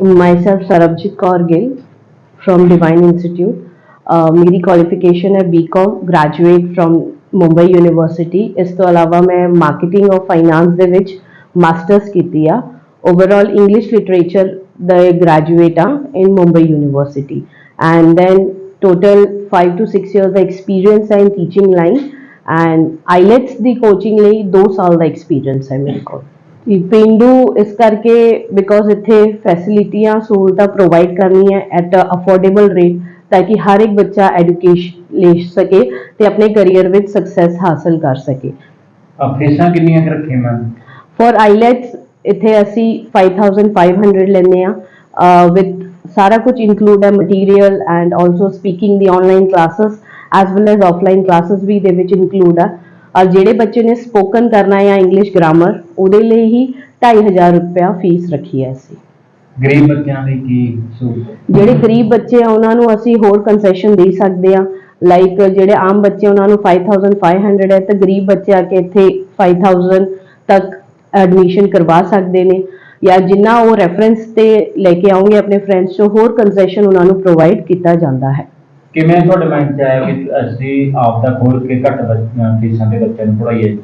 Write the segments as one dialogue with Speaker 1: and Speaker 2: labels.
Speaker 1: myself Sarabjit Kaur Gill from Divine Institute. Uh, ਮੇਰੀ qualification ਹੈ BCom graduate from Mumbai university ਇਸ ਤੋਂ ਇਲਾਵਾ ਮੈਂ ਮਾਰਕੀਟਿੰਗ ਔਰ ਫਾਈਨਾਂਸ ਦੇ ਵਿੱਚ ਮਾਸਟਰਸ ਕੀਤੀ ਆ ਓਵਰਆਲ ਇੰਗਲਿਸ਼ ਲਿਟਰੇਚਰ ਦਾ ਗ੍ਰੈਜੂਏਟ ਆ in Mumbai university and then total 5 to 6 years ਦਾ ਐਕਸਪੀਰੀਅੰਸ ਹੈ in teaching line and IELTS the coaching ਲਈ 2 ਸਾਲ ਦਾ ਐਕਸਪੀਰੀਅੰਸ ਹੈ ਮੇਰੇ ਕੋਲ ਪਿੰਡੂ ਇਸ ਕਰਕੇ ਬਿਕੋਜ਼ ਇੱਥੇ ਫੈਸਿਲਿਟੀਆਂ ਸਹੂਲਤਾਂ ਪ੍ਰੋਵਾਈਡ ਕਰਨੀ ਹੈ ਐਟ ਅਫੋਰਡੇਬਲ ਰੇਟ ਤਾਂ ਕਿ ਹਰ ਇੱਕ ਬੱਚਾ ਐਜੂਕੇਸ਼ਨ ਲੈ ਸਕੇ ਤੇ ਆਪਣੇ ਕੈਰੀਅਰ ਵਿੱਚ ਸਕਸੈਸ ਹਾਸਲ ਕਰ ਸਕੇ।
Speaker 2: ਫੀਸਾਂ ਕਿੰਨੀਆਂ ਰੱਖੀਆਂ ਮੈਮ?
Speaker 1: ਫॉर ਆਈਲੈਟਸ ਇੱਥੇ ਅਸੀਂ 5500 ਲੈਂਦੇ ਆ ਵਿਦ ਸਾਰਾ ਕੁਝ ਇਨਕਲੂਡ ਹੈ material and also speaking the online classes as well as offline classes ਵੀ ਦੇ ਵਿੱਚ ਇਨਕਲੂਡ ਆ। ਔਰ ਜਿਹੜੇ ਬੱਚੇ ਨੇ ਸਪੋਕਨ ਕਰਨਾ ਹੈ ਇੰਗਲਿਸ਼ ਗ੍ਰਾਮਰ ਉਹਦੇ ਲਈ ਹੀ 2500 ਰੁਪਇਆ ਫੀਸ ਰੱਖੀ ਹੈ ਅਸੀਂ।
Speaker 2: ਗਰੀਬ ਬੱਚਿਆਂ ਲਈ ਕੀ ਸਹੂਲਤ?
Speaker 1: ਜਿਹੜੇ ਗਰੀਬ ਬੱਚੇ ਆ ਉਹਨਾਂ ਨੂੰ ਅਸੀਂ ਹੋਰ ਕਨਸੈਸ਼ਨ ਦੇ ਸਕਦੇ ਆ ਲਾਈਕ ਜਿਹੜੇ ਆਮ ਬੱਚੇ ਉਹਨਾਂ ਨੂੰ 5500 ਹੈ ਤੇ ਗਰੀਬ ਬੱਚੇ ਆ ਕੇ ਇੱਥੇ 5000 ਤੱਕ ਐਡਮਿਸ਼ਨ ਕਰਵਾ ਸਕਦੇ ਨੇ। ਜਾਂ ਜਿੰਨਾ ਉਹ ਰੈਫਰੈਂਸ ਤੇ ਲੈ ਕੇ ਆਉਂਗੇ ਆਪਣੇ ਫਰੈਂਡਸ ਤੋਂ ਹੋਰ ਕਨਸੈਸ਼ਨ ਉਹਨਾਂ ਨੂੰ ਪ੍ਰੋਵਾਈਡ ਕੀਤਾ ਜਾਂਦਾ ਹੈ।
Speaker 2: ਕਿਵੇਂ ਤੁਹਾਡੇ ਮਾਈਂਡ 'ਚ ਆਇਆ ਕਿ ਅਸੀਂ ਆਪ ਦਾ ਖੋਲ ਕੇ ਘੱਟ ਬੱਚ- ਫੀਸਾਂ ਦੇ ਬੱਚਿਆਂ ਨੂੰ ਪੜ੍ਹਾਈਏ?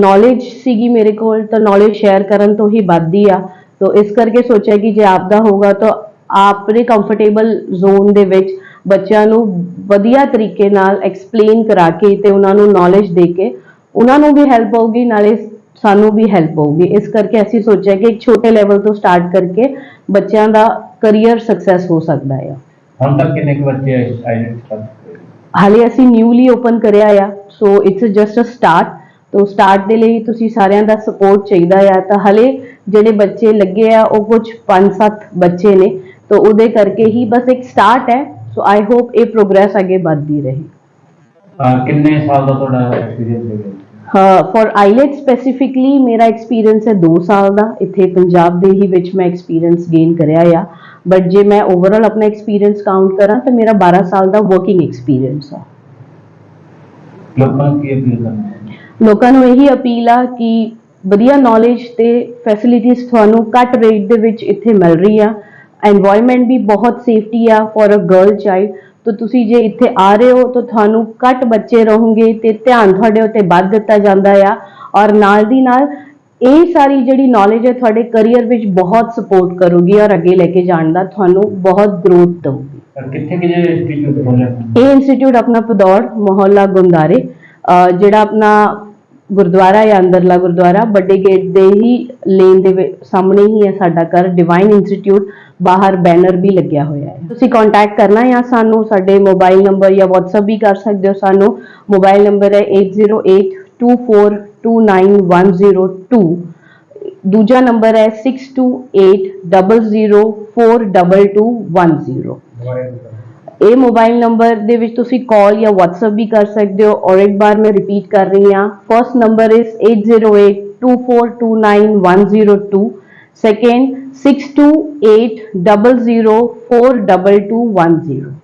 Speaker 1: ਨੌਲੇਜ ਸੀਗੀ ਮੇਰੇ ਕੋਲ, ਤਾਂ ਨੌਲੇਜ ਸ਼ੇਅਰ ਕਰਨ ਤੋਂ ਹੀ ਵੱਧਦੀ ਆ। ਤਾਂ ਇਸ ਕਰਕੇ ਸੋਚਿਆ ਕਿ ਜੇ ਆਪਦਾ ਹੋਊਗਾ ਤਾਂ ਆਪਣੇ ਕੰਫਰਟੇਬਲ ਜ਼ੋਨ ਦੇ ਵਿੱਚ ਬੱਚਿਆਂ ਨੂੰ ਵਧੀਆ ਤਰੀਕੇ ਨਾਲ ਐਕਸਪਲੇਨ ਕਰਾ ਕੇ ਤੇ ਉਹਨਾਂ ਨੂੰ ਨੌਲੇਜ ਦੇ ਕੇ ਉਹਨਾਂ ਨੂੰ ਵੀ ਹੈਲਪ ਹੋਊਗੀ, ਨਾਲੇ ਸਾਨੂੰ ਵੀ ਹੈਲਪ ਹੋਊਗੀ। ਇਸ ਕਰਕੇ ਅਸੀਂ ਸੋਚਿਆ ਕਿ ਇੱਕ ਛੋਟੇ ਲੈਵਲ ਤੋਂ ਸਟਾਰਟ ਕਰਕੇ ਬੱਚਿਆਂ ਦਾ ਕਰੀਅਰ ਸਕਸੈਸ ਹੋ ਸਕਦਾ ਹੈ
Speaker 2: ਹੁਣ ਤੱਕ ਕਿੰਨੇ ਕੁ ਬੱਚੇ ਆਈਡੈਂਟੀ ਕਰ ਚੁੱਕੇ?
Speaker 1: ਹਾਲੇ ਅਸੀਂ ਨਿਊਲੀ ਓਪਨ ਕਰਿਆ ਆ so it's just a start ਤੋਂ ਸਟਾਰਟ ਦੇ ਲਈ ਤੁਸੀਂ ਸਾਰਿਆਂ ਦਾ ਸਪੋਰਟ ਚਾਹੀਦਾ ਆ। ਤਾਂ ਹਲੇ ਜਿਹੜੇ ਬੱਚੇ ਲੱਗੇ ਆ ਉਹ ਕੁਝ 5-7 ਬੱਚੇ ਨੇ। ਤਾਂ ਉਹਦੇ ਕਰਕੇ ਹੀ ਬਸ ਇੱਕ ਸਟਾਰਟ ਹੈ। ਸੋ ਆਈ ਹੋਪ ਇਹ ਪ੍ਰੋਗਰੈਸ ਅੱਗੇ ਵੱਧਦੀ ਰਹੇ।
Speaker 2: ਕਿੰਨੇ ਸਾਲ ਦਾ ਤੁਹਾਡਾ ਐਕਸਪੀਰੀਅੰਸ ਹੈ
Speaker 1: ਫॉर ਆਈਲੈਟ ਸਪੈਸੀਫਿਕਲੀ ਮੇਰਾ ਐਕਸਪੀਰੀਅੰਸ ਹੈ 2 ਸਾਲ ਦਾ। ਇੱਥੇ ਪੰਜਾਬ ਦੇ ਹੀ ਵਿੱਚ ਮੈਂ ਐਕਸਪੀਰੀਅੰਸ ਗੇਨ ਕਰਿਆ ਆ। ਬਟ ਜੇ ਮੈਂ ਓਵਰਆਲ ਆਪਣਾ ਐਕਸਪੀਰੀਅੰਸ ਕਾਊਂਟ ਕਰਾਂ ਤਾਂ ਮੇਰਾ 12 ਸਾਲ ਦਾ ਵਰਕਿੰਗ ਐਕਸਪੀਰੀਅੰਸ ਹੈ
Speaker 2: ਲੋਕਾਂ ਨੂੰ ਕੀ ਅਪੀਲ ਕਰਨਾ
Speaker 1: ਲੋਕਾਂ ਨੂੰ ਇਹੀ ਅਪੀਲ ਆ ਕਿ ਵਧੀਆ ਨੌਲੇਜ ਤੇ ਫੈਸਿਲਿਟੀਆਂ ਤੁਹਾਨੂੰ ਘੱਟ ਰੇਟ ਦੇ ਵਿੱਚ ਇੱਥੇ ਮਿਲ ਰਹੀ ਆ। এনवायरमेंट ਵੀ ਬਹੁਤ ਸੇਫਟੀ ਆ ਫॉर ਅ ਗਰਲ ਚਾਈਲਡ ਤਾਂ ਤੁਸੀਂ ਜੇ ਇੱਥੇ ਆ ਰਹੇ ਹੋ ਤਾਂ ਤੁਹਾਨੂੰ ਘੱਟ ਬੱਚੇ ਰਹੋਗੇ ਤੇ ਧਿਆਨ ਤੁਹਾਡੇ ਉੱਤੇ ਵੱਧ ਦਿੱਤਾ ਜਾਂਦਾ ਆ। ਔਰ ਨਾਲ ਦੀ ਨਾਲ ਇਹ ਸਾਰੀ ਜਿਹੜੀ ਨੌਲੇਜ ਹੈ ਤੁਹਾਡੇ ਕੈਰੀਅਰ ਵਿੱਚ ਬਹੁਤ ਸਪੋਰਟ ਕਰੂਗੀ ਔਰ ਅੱਗੇ ਲੈ ਕੇ ਜਾਣ ਦਾ ਤੁਹਾਨੂੰ ਬਹੁਤ ਗਰੋਥ ਦਊਗੀ।
Speaker 2: ਕਿੱਥੇ ਇੰਸਟੀਚਿਊਟ ਖੋਲੇ
Speaker 1: ਇਹ ਇੰਸਟੀਚਿਊਟ ਆਪਣਾ ਪਦੌੜ ਮੁਹੱਲਾ ਗੁੰਦਾਰੇ ਜਿਹੜਾ ਆਪਣਾ ਗੁਰਦੁਆਰਾ ਹੈ ਅੰਦਰਲਾ ਗੁਰਦੁਆਰਾ, ਵੱਡੇ ਗੇਟ ਦੇ ਹੀ ਲੇਨ ਦੇ ਸਾਹਮਣੇ ਹੀ ਹੈ ਸਾਡਾ ਘਰ ਡਿਵਾਈਨ ਇੰਸਟੀਚਿਊਟ ਬਾਹਰ ਬੈਨਰ ਵੀ ਲੱਗਿਆ ਹੋਇਆ ਹੈ। ਤੁਸੀਂ ਕੰਟੈਕਟ ਕਰਨਾ ਜਾਂ ਸਾਨੂੰ ਸਾਡੇ ਮੋਬਾਈਲ ਨੰਬਰ ਜਾਂ WhatsApp ਵੀ ਕਰ ਸਕਦੇ ਹੋ ਸਾਨੂੰ। ਮੋਬਾਈਲ ਨੰਬਰ ਹੈ 8082429102 ਦੂਜਾ ਨੰਬਰ ਹੈ 6280042210 ਇਹ ਮੋਬਾਈਲ ਨੰਬਰ ਦੇ ਵਿੱਚ ਤੁਸੀਂ ਕਾਲ ਜਾਂ WhatsApp ਵੀ ਕਰ ਸਕਦੇ ਹੋ ਔਰ ਇੱਕ ਵਾਰ ਮੈਂ ਰਿਪੀਟ ਕਰ ਰਹੀ ਹਾਂ। First number is 8082429102 second 6280042210